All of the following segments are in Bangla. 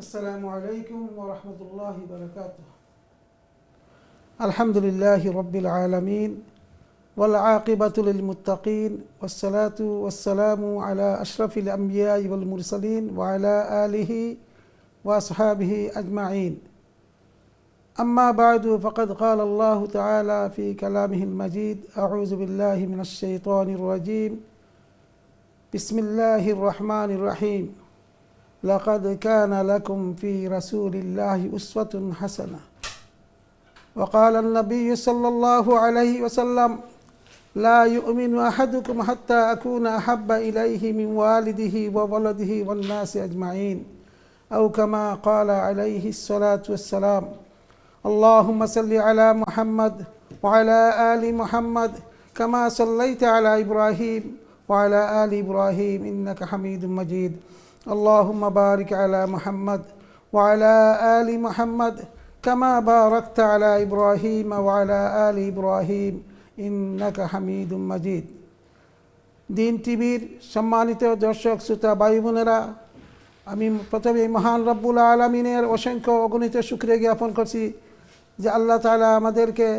السلام عليكم ورحمة الله وبركاته. الحمد لله رب العالمين والعاقبة للمتقين والصلاة والسلام على أشرف الأنبياء والمرسلين وعلى آله وأصحابه أجمعين. أما بعد فقد قال الله تعالى في كلامه المجيد أعوذ بالله من الشيطان الرجيم. بسم الله الرحمن الرحيم. لقد كان لكم في رسول الله أسوة حسنة. وقال النبي صلى الله عليه وسلم لا يؤمن أحدكم حتى أكون أحب إليه من والده وولده والناس أجمعين. أو كما قال عليه الصلاة والسلام اللهم صل على محمد وعلى آل محمد كما صليت على إبراهيم وعلى آل إبراهيم إنك حميد مجيد اللهم بارك على محمد وعلى آل محمد كما باركت على إبراهيم وعلى آل إبراهيم إنك حميد مجيد দিন টিভির সম্মানিত দর্শক শ্রোতা ভাই বোনেরা আমি প্রথমে মহান রব্বুল আলমিনের অসংখ্য অগণিত শুক্রিয়া জ্ঞাপন করছি যে আল্লাহ তালা আমাদেরকে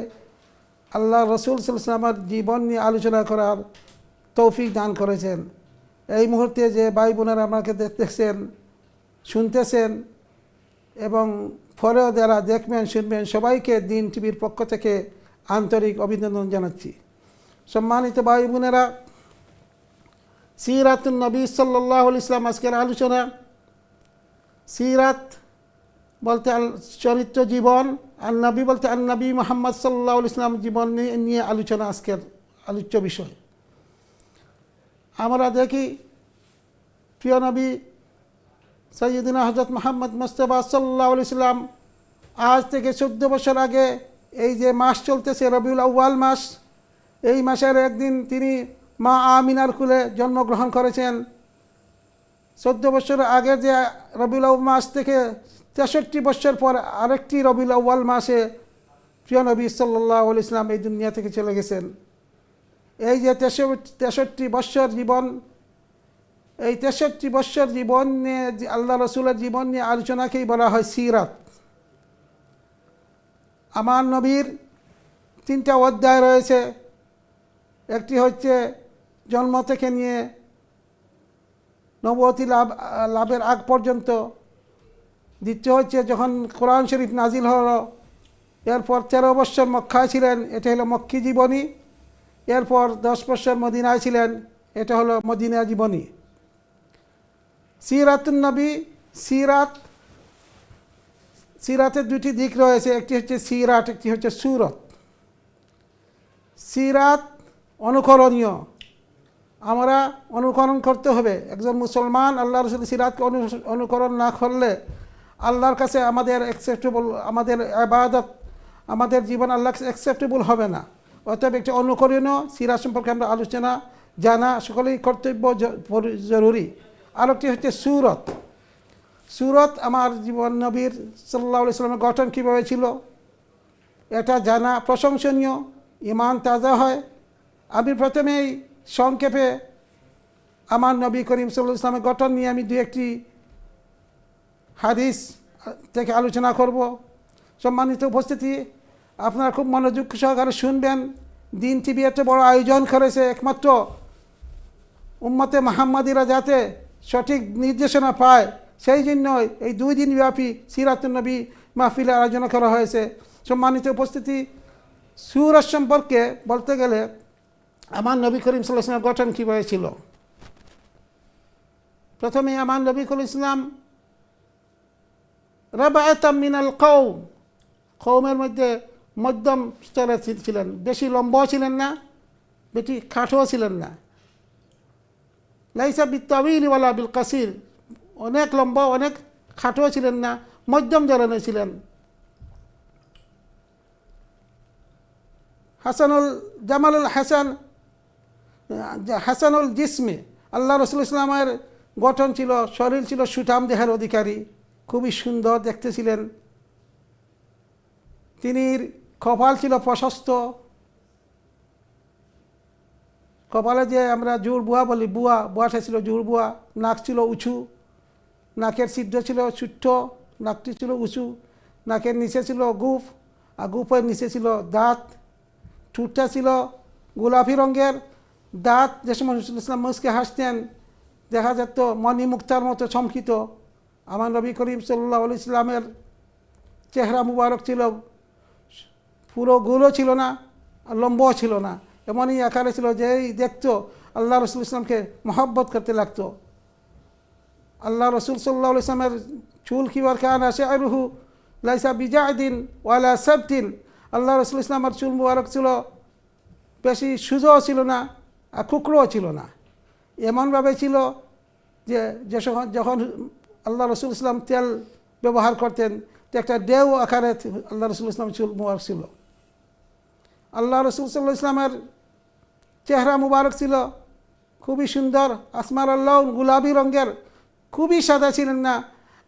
আল্লাহ রসুল সাল্লামের জীবন নিয়ে আলোচনা করার তৌফিক দান করেছেন। এই মুহূর্তে যে ভাই বোনেরা আমাকে দেখতেছেন শুনতেছেন, এবং ফলেও যারা দেখবেন, শুনবেন, সবাইকে দিন টিভির পক্ষ থেকে আন্তরিক অভিনন্দন জানাচ্ছি। সম্মানিত ভাই বোনেরা সিরাতুল নবী সাল্লাহ ইসলাম আজকের আলোচনা। সিরাত বলতে চরিত্র জীবন আর নবী বলতে আর নবী মোহাম্মদ সাল্লাহ ইসলাম জীবন নিয়ে আলোচনা আজকের আলোচ্য বিষয়। আমরা দেখি প্রিয় নবী সৈয়দিনা হজরত মোহাম্মদ মোস্তফা সাল্লাহ ইসলাম আজ থেকে চোদ্দ বছর আগে এই যে মাস চলতেছে রবিউল আউ্বাল মাস, এই মাসের একদিন তিনি মা আমিনার কুলে জন্মগ্রহণ করেছেন। চোদ্দ বছর আগে যে রবিউল মাস থেকে তেষট্টি বছর পর আরেকটি রবিউল আউ্বাল মাসে প্রিয় নবী সাল্লাহ ইসলাম এই দুনিয়া থেকে চলে গেছেন। এই যে তেষট্টি বৎসর জীবন, এই তেষট্টি বৎসর জীবন নিয়ে আল্লাহ রসুলের জীবন নিয়ে আলোচনাকেই বলা হয় সিরাত। আমার নবীর তিনটা অধ্যায় রয়েছে। একটি হচ্ছে জন্ম থেকে নিয়ে নবতী লাভ, লাভের আগ পর্যন্ত। দ্বিতীয় হচ্ছে যখন কোরআন শরীফ নাজিল হলো, এরপর তেরো বৎসর মক্কায় ছিলেন, এটা হলো মক্কি জীবনী। এরপর দশ বৎসর মদিনায় ছিলেন। এটা হলো মদিনা জীবনী। সিরাতুন্নবী সিরাত, সিরাতের দুটি দিক রয়েছে। একটি হচ্ছে সিরাত, একটি হচ্ছে সুরত। সিরাত অনুকরণীয়। আমরা অনুকরণ করতে হবে। একজন মুসলমান আল্লাহ রসুল সিরাতকে অনুকরণ না করলে আল্লাহর কাছে আমাদের অ্যাকসেপ্টেবল আমাদের আবাদত, আমাদের জীবন আল্লাহ অ্যাকসেপ্টেবল হবে না। অতএব একটি অনুকরণীয় সিরাত সম্পর্কে আমরা আলোচনা, জানা সকলেই কর্তব্য জরুরি। আরেকটি হচ্ছে সুরত। সুরত আমার জীবন নবীর সাল্লাহ ইসলামের গঠন কীভাবে ছিল? এটা জানা প্রশংসনীয় ইমান তাজা হয়। আমি প্রথমেই সংক্ষেপে আমার নবী করিম সাল্লাহ ইসলামের গঠন নিয়ে আমি দু একটি হাদিস থেকে আলোচনা করব। সম্মানিত উপস্থিতি আপনারা খুব মনোযোগ সহকারে শুনবেন। দিন টিভি একটা বড় আয়োজন করেছে একমাত্র উম্মতে মাহাম্মাদিরা যাতে সঠিক নির্দেশনা পায়। সেই জন্য এই দুই দিন ব্যাপী সিরাতুলনবী মাহফিলের আয়োজন করা হয়েছে। সম্মানিত উপস্থিতি সুরজ সম্পর্কে বলতে গেলে আমার নবী করিম সাল্লাহ গঠন কীভাবে ছিল? প্রথমে আমার নবী করিম ইসলাম রাবায়তাম মিনাল কৌম কৌমের মধ্যে মধ্যম স্তরে ছিলেন। বেশি লম্বাও ছিলেন না, বেশি খাটোও ছিলেন না। লাইসা বিত্তাবিলওয়ালা বিল কাসির। অনেক লম্বা, অনেক খাটোও ছিলেন না, মধ্যম ধরনের ছিলেন। হাসানুল, জামালুল হাসান হাসানুল জিসমে। আল্লাহ রসুল ইসলামের গঠন ছিল, শরীর ছিল সুঠাম দেহের অধিকারী। খুবই সুন্দর দেখতে ছিলেন। তিনি কপাল ছিল প্রশস্ত। কপালে যে আমরা জোর বুয়া বলি, বুয়া বুয়াটা ছিল জোর বুয়া, নাক ছিল উঁচু, নাকের ছিদ্র ছিল ছোট্ট, নাকটি ছিল উঁচু, নাকের নিচে ছিল গুফ, আর গুফের নিচে ছিল দাঁত, ঠুটটা ছিল গোলাপি রঙের দাঁত। যে সময় ইসলাম মুসকে হাসতেন, দেখা যেত মণি মুক্তার মতো চমকিত। আমার নবী করিম সাল্লাহ ইসলামের চেহারা মুবারক ছিল পুরো গোলও ছিল না, আর লম্বও ছিল না। এমনই আকারে ছিল যেই দেখতো আল্লাহ রসুল ইসলামকে মহব্বত করতে লাগতো। আল্লাহ রসুল সাল্লাহ ইসলামের চুল কিবার খান আসে আরুহু লাইসা বিজাদিন ওয়ালা সাবদিন আল্লাহ রসুল ইসলামের চুল মুবারক ছিল, বেশি সুজও ছিল না, আর কুকড়োও ছিল না। এমনভাবে ছিল যে যে যখন আল্লাহ রসুল ইসলাম তেল ব্যবহার করতেন একটা ডেউ আকারে আল্লাহ রসুল ইসলাম চুল মুবারক ছিল। আল্লাহ রসুল সাল্লাহ ইসলামের চেহারা মুবারক ছিল, খুবই সুন্দর, আসমার আল্লাহ গুলাবি রঙের, খুবই সাদা ছিলেন না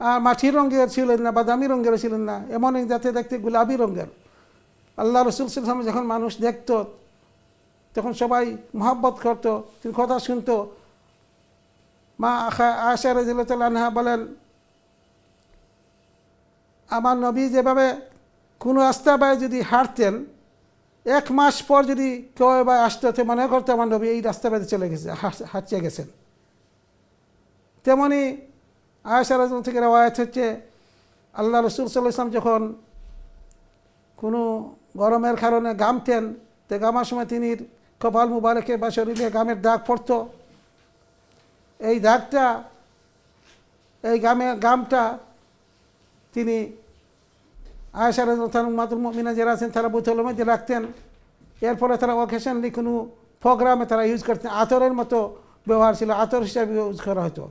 আর মাটির রঙের ছিলেন না, বাদামি রঙের ছিলেন না, এমন যাতে দেখতে গুলাবি রঙের। আল্লাহ রসুল সাল্লাম যখন মানুষ দেখত, তখন সবাই মহব্বত করতো, তিনি কথা শুনতো। মা আশা আশা রাজিল্লাহ বলেন, আমার নবী যেভাবে কোনো রাস্তা পায়ে যদি হাঁটতেন এক মাস পর যদি কেউ এবার আসতে হতে মনে করতো আমার নবী এই রাস্তা বেঁধে চলে গেছে হাঁচিয়ে গেছেন। তেমনি আয়সা রাজন থেকে রেওয়ায়ত হচ্ছে, আল্লাহ রসুল সাল্লাহ যখন কোনো গরমের কারণে গামতেন তো গামার সময় তিনি কপাল মুবারকে বা শরীরে গামের দাগ পড়ত। এই দাগটা, এই গামে গামটা তিনি আয়সা মাতুল মিনা যারা আছেন তারা বোতলের মধ্যে রাখতেন এরপরে তারা অকেশনলি কোনো প্রোগ্রামে তারা ইউজ করতেন। আতরের মতো ব্যবহার ছিল, আতর হিসাবে ইউজ করা হতো।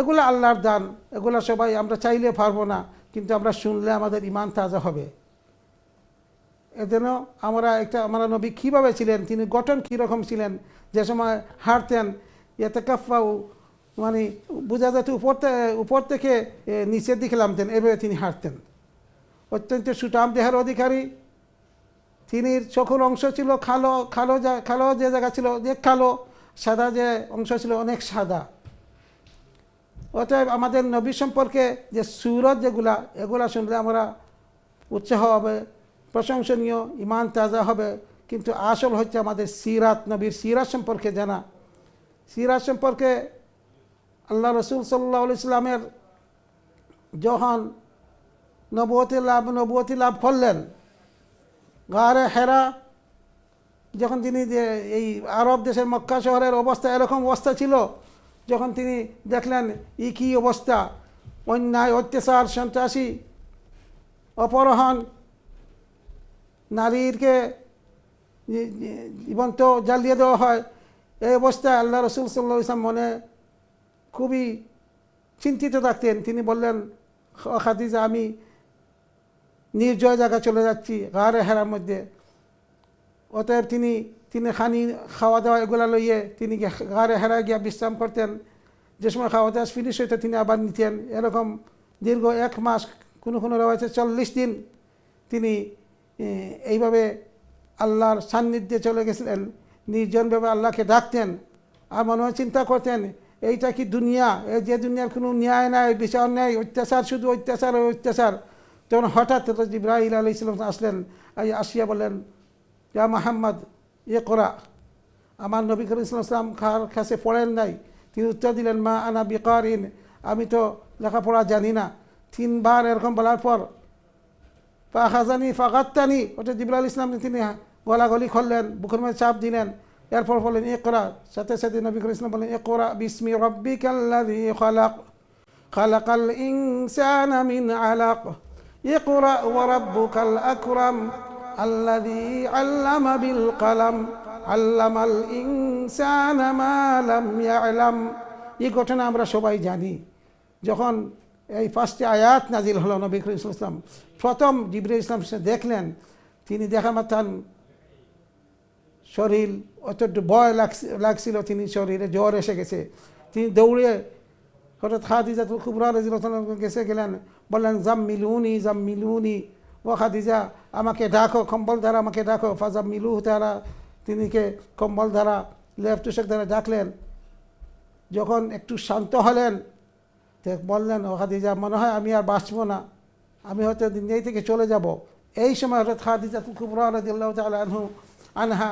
এগুলো আল্লাহর দান, এগুলো সবাই আমরা চাইলে পারব না, কিন্তু আমরা শুনলে আমাদের ইমান তাজা হবে। এজন্য আমরা একটা, আমরা নবী কীভাবে ছিলেন, তিনি গঠন কীরকম ছিলেন, যে সময় হাঁটতেন এতে কাফাউ মানে বোঝা যেত উপর উপর থেকে নিচের দিকে নামতেন, এভাবে তিনি হাঁটতেন। অত্যন্ত সুটাম দেহের অধিকারী। তিনি চোখের অংশ ছিল খালো খালো যা খালো যে জায়গা ছিল, যে খালো, সাদা যে অংশ ছিল অনেক সাদা। অতএব আমাদের নবী সম্পর্কে যে সুরত যেগুলা, এগুলা শুনলে আমরা উৎসাহ হবে, প্রশংসনীয় ইমান তাজা হবে। কিন্তু আসল হচ্ছে আমাদের সিরাত, নবীর সিরাত সম্পর্কে জানা। সিরাত সম্পর্কে আল্লাহ রসুল সাল্লাহ ইসলামের যখন নবতী লাভ নবতী লাভ করলেন। গারে হেরা, যখন তিনি যে এই আরব দেশের মক্কা শহরের অবস্থা, এরকম অবস্থা ছিল, যখন তিনি দেখলেন ই কী অবস্থা, অন্যায়, অত্যাচার, সন্ত্রাসী, অপহরণ, নারীরকে জীবন্ত জ্বালিয়ে দেওয়া হয়, এই অবস্থায় আল্লাহ রসুল সাল্লা ইসলাম মনে খুবই চিন্তিত থাকতেন। তিনি বললেন খাদিজা, আমি নির্জয় জায়গা চলে যাচ্ছি গাড়ে হেরার মধ্যে। অতএব তিনি তিনি খানি খাওয়া দাওয়া এগুলা লইয়ে তিনি গাড়ে হেরা গিয়া বিশ্রাম করতেন। যে সময় খাওয়া দাওয়া ফিনিশ হইতে তিনি আবার নিতেন। এরকম দীর্ঘ এক মাস, কোনো কোনো রয়েছে চল্লিশ দিন তিনি এইভাবে আল্লাহর সান্নিধ্যে চলে গেছিলেন। নির্জনভাবে আল্লাহকে ডাকতেন আর মনে হয় চিন্তা করতেন, এইটা কি দুনিয়া? এই যে দুনিয়ার কোনো ন্যায় নাই, বিচার নেই, অত্যাচার, শুধু অত্যাচার অত্যাচার। তখন হঠাৎ জিব্রাহিল আলি ইসলাম আসলেন আসিয়া বললেন, ইয়া মাহমদ ইয়ে করা, আমার নবী করিম ইসলাম খার কাছে পড়েন নাই? তিনি উত্তর দিলেন, মা আনা বিকারিন, আমি তো লেখাপড়া জানি না। তিনবার এরকম বলার পর ফাখাজানি ফাগাত্তানি ওটা জিবরাল ইসলাম তিনি গলাগলি করলেন, বুকের মধ্যে চাপ দিলেন। এরপর বললেন এ করা। সাথে সাথে নবী করিম ইসলাম বললেন এ করা, বিসমি রব্বিকাল্লাযী খালাক, খালাকাল ইনসানা মিন আলাক। ইকরা ওয়া রাব্বুকাল আকরাম আল্লাযী আল্লামা বিল কলম, আল্লামাল ইনসানা মা লাম ইয়ালাম। এই ঘটনা আমরা সবাই জানি। যখন এই ফার্স্টে আয়াত নাজিল হল নবী করিম ইসলাম প্রথম জিবরে ইসলাম দেখলেন, তিনি দেখা মাতান শরীর অত ভয় লাগছিল, তিনি শরীরে জ্বর এসে গেছে। তিনি দৌড়ে হঠাৎ হাদিজাতুল কুবরা রাজিল গেছে, গেলেন। বললেন জাম মিলুনি জাম মিলুনি ও খাদিজা, আমাকে ডাকো কম্বল দ্বারা আমাকে ডাকো। ফাজাম মিলু তারা তিনিকে কম্বল দ্বারা লেফ তুষক দ্বারা ডাকলেন। যখন একটু শান্ত হলেন বললেন, ও খাদিজা, মনে হয় আমি আর বাঁচবো না। আমি হয়তো দুনিয়াই থেকে চলে যাব। এই সময় হঠাৎ খাদিজা কুবরা রাদিল্লাহ তাআলা আনহু, আনহা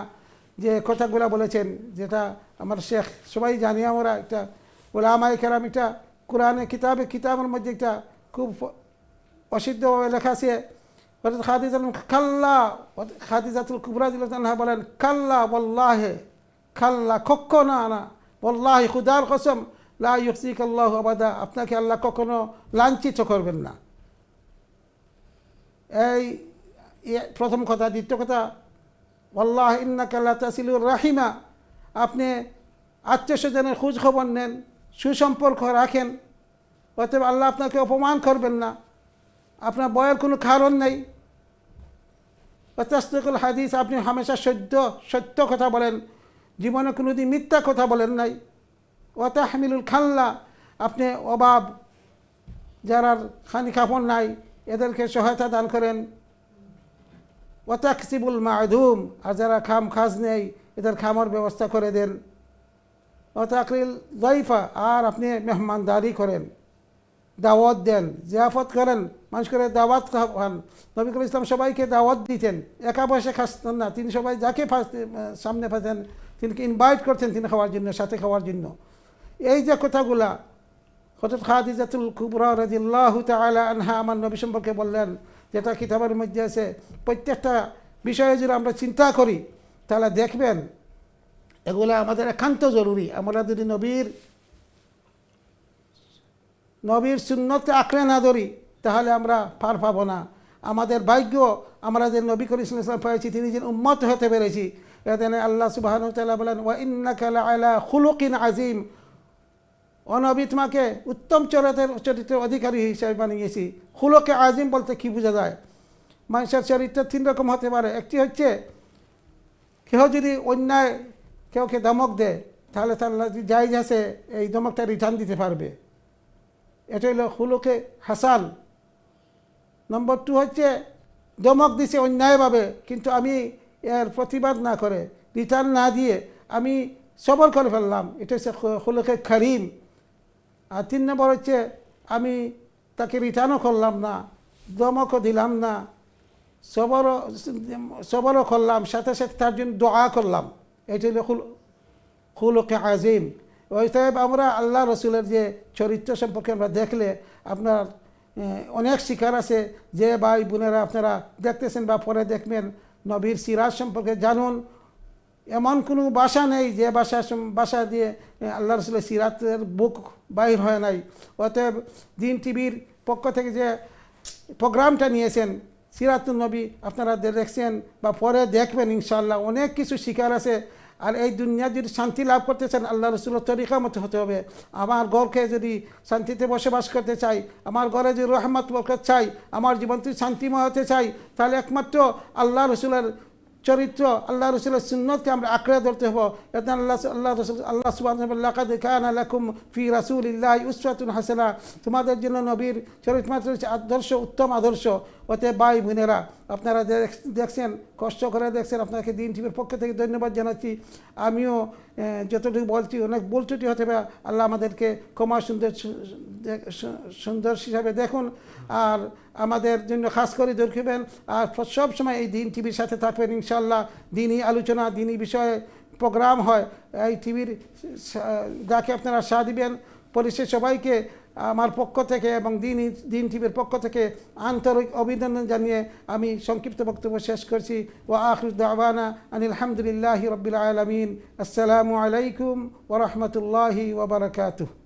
যে কথাগুলো বলেছেন, যেটা আমার শেখ, সবাই জানি, আমরা একটা ওলামাই কেরাম, এটা কোরআনে কিতাবে, কিতাবের মধ্যে একটা খুব অসিদ্ধভাবে লেখা আছে। হঠাৎ খাদিজা কাল্লা। খাদিজাতুল কুবরা দিল্লাহ বলেন, কাল্লা বল্লাহে খাল্লা কক্ষ না না বল্লাহি খুদার কসম, লা ইউসিক আল্লাহ আবাদা। আপনাকে আল্লাহ কখনো লাঞ্ছিত করবেন না। এই প্রথম কথা। দ্বিতীয় কথা আল্লাহ ইন্নাকাল্লা তাসিলুর রাহিমা। আপনি আত্মীয় স্বজনের খোঁজ খবর নেন, সুসম্পর্ক রাখেন। অতএব আল্লাহ আপনাকে অপমান করবেন না। আপনার বয়ের কোনো কারণ নেই। অত্যাস্তিকুল হাদিস, আপনি হামেশা সত্য সত্য কথা বলেন। জীবনে কোনোদিন মিথ্যা কথা বলেন নাই। ওতা হামিলুল খাল্লা, আপনি অভাব যারা খানি কাপড় নাই, এদেরকে সহায়তা দান করেন। ওতাকসিবুল মাধুম আর যারা খাম খাজ নেই, এদের খামার ব্যবস্থা করে দেন। ওতাকরিল জয়ফা আর আপনি মেহমানদারি করেন। দাওয়াত দেন, জিয়াফত করেন, মানুষ করে দাওয়াত খান নবী করিম ইসলাম সবাইকে দাওয়াত দিতেন। একা বসে খাসতেন না, তিনি সবাই যাকে সামনে পাতেন তিনিকে ইনভাইট করতেন তিনি খাওয়ার জন্য, সাথে খাওয়ার জন্য। এই যে কথাগুলা হঠাৎ খাদিজাতুল কুবরা রাজিল্লাহ তালা আনহা আমার নবী সম্পর্কে বললেন, যেটা কিতাবের মধ্যে আছে, প্রত্যেকটা বিষয়ে যদি আমরা চিন্তা করি, তাহলে দেখবেন, এগুলো আমাদের একান্ত জরুরি। আমরা যদি নবীর নবীর সুন্নতকে আঁকড়ে না ধরি, তাহলে আমরা পার পাবো না। আমাদের ভাগ্য, আমরা যে নবী ইসলাম পেয়েছি, তিনি যে উন্মত হতে পেরেছি এখানে আল্লাহ সুবাহ বলেন, ওয়া ইন্নাকা আলা খুলুকিন আজিম অনবী তোমাকে উত্তম চরিত্রের চরিত্রের অধিকারী হিসাবে বানিয়েছি। হুলোকে আজিম বলতে কি বোঝা যায়? মানুষের চরিত্র তিন রকম হতে পারে। একটি হচ্ছে কেউ যদি অন্যায় কেউকে দমক দেয়, তাহলে তার যাই আছে, এই দমকটা রিটার্ন দিতে পারবে। এটা হলো হুলোকে হাসান নম্বর টু হচ্ছে দমক দিছে অন্যায়ভাবে, কিন্তু আমি এর প্রতিবাদ না করে, রিটার্ন না দিয়ে আমি সবর করে ফেললাম। এটা হচ্ছে হুলোকে খারিম আর তিন নম্বর হচ্ছে, আমি তাকে রিটার্নও করলাম না দমকও দিলাম না, সবরও সবরও করলাম, সাথে সাথে তার জন্য দোয়া করলাম। এটা হলো হুল, হুলকে আজিম। ওই সাহেব, আমরা আল্লাহ রসুলের যে চরিত্র সম্পর্কে আমরা দেখলে আপনার অনেক শিকার আছে যে ভাই বোনেরা আপনারা দেখতেছেন বা পরে দেখবেন নবীর সিরাজ সম্পর্কে জানুন। এমন কোনো বাসা নেই যে বাসা বাসা দিয়ে আল্লাহ রসুলের সিরাতের বুক বাহির হয় নাই। অতএব দিন টিভির পক্ষ থেকে যে প্রোগ্রামটা নিয়েছেন সিরাতুল নবী আপনারা দেখছেন বা পরে দেখবেন ইনশাল্লাহ অনেক কিছু শিকার আছে। আর এই দুনিয়া যদি শান্তি লাভ করতে চান, আল্লাহ রসুলের তরিকা মতো হতে হবে। আমার ঘরকে যদি শান্তিতে বসবাস করতে চাই, আমার ঘরে যদি রহমত বরকত চাই, আমার জীবন যদি শান্তিময় হতে চাই, তাহলে একমাত্র আল্লাহ রসুলের চরিত্র, আল্লাহ রসুলের সুন্নতকে আমরা আঁকড়ে ধরতে হব। এতে আল্লাহ আল্লাহ রসুল, আল্লাহ সুবাহ কানা লাকুম ফি রাসুলিল্লাহ উসরাতুন হাসানা তোমাদের জন্য নবীর চরিত্র আদর্শ, উত্তম আদর্শ। ওতে ভাই বোনেরা, আপনারা দেখ- দেখছেন, কষ্ট করে দেখছেন, আপনাকে দিন টিভির পক্ষ থেকে ধন্যবাদ জানাচ্ছি। আমিও যতটুকু বলছি, অনেক ভুল ত্রুটি হতে পারে। আল্লাহ আমাদেরকে ক্ষমা সুন্দর সুন্দর হিসাবে দেখুন। আর আমাদের জন্য খাস করে দেখবেন আর সব সময় এই দিন টিভির সাথে থাকবেন ইনশাল্লাহ দিনই আলোচনা, দিনই বিষয়ে প্রোগ্রাম হয়। এই টিভির যাকে আপনারা সাহ দিবেন, পরিশেষ সবাইকে আমার পক্ষ থেকে এবং দিন দিন টিভির পক্ষ থেকে আন্তরিক অভিনন্দন জানিয়ে আমি সংক্ষিপ্ত বক্তব্য শেষ করছি। ও আখরুদ্দাওয়ানা আনিল আলহামদুলিল্লাহ রবিল আলমিন। আসসালামু আলাইকুম ওরহমতুল্লাহি ওবরকাতুহ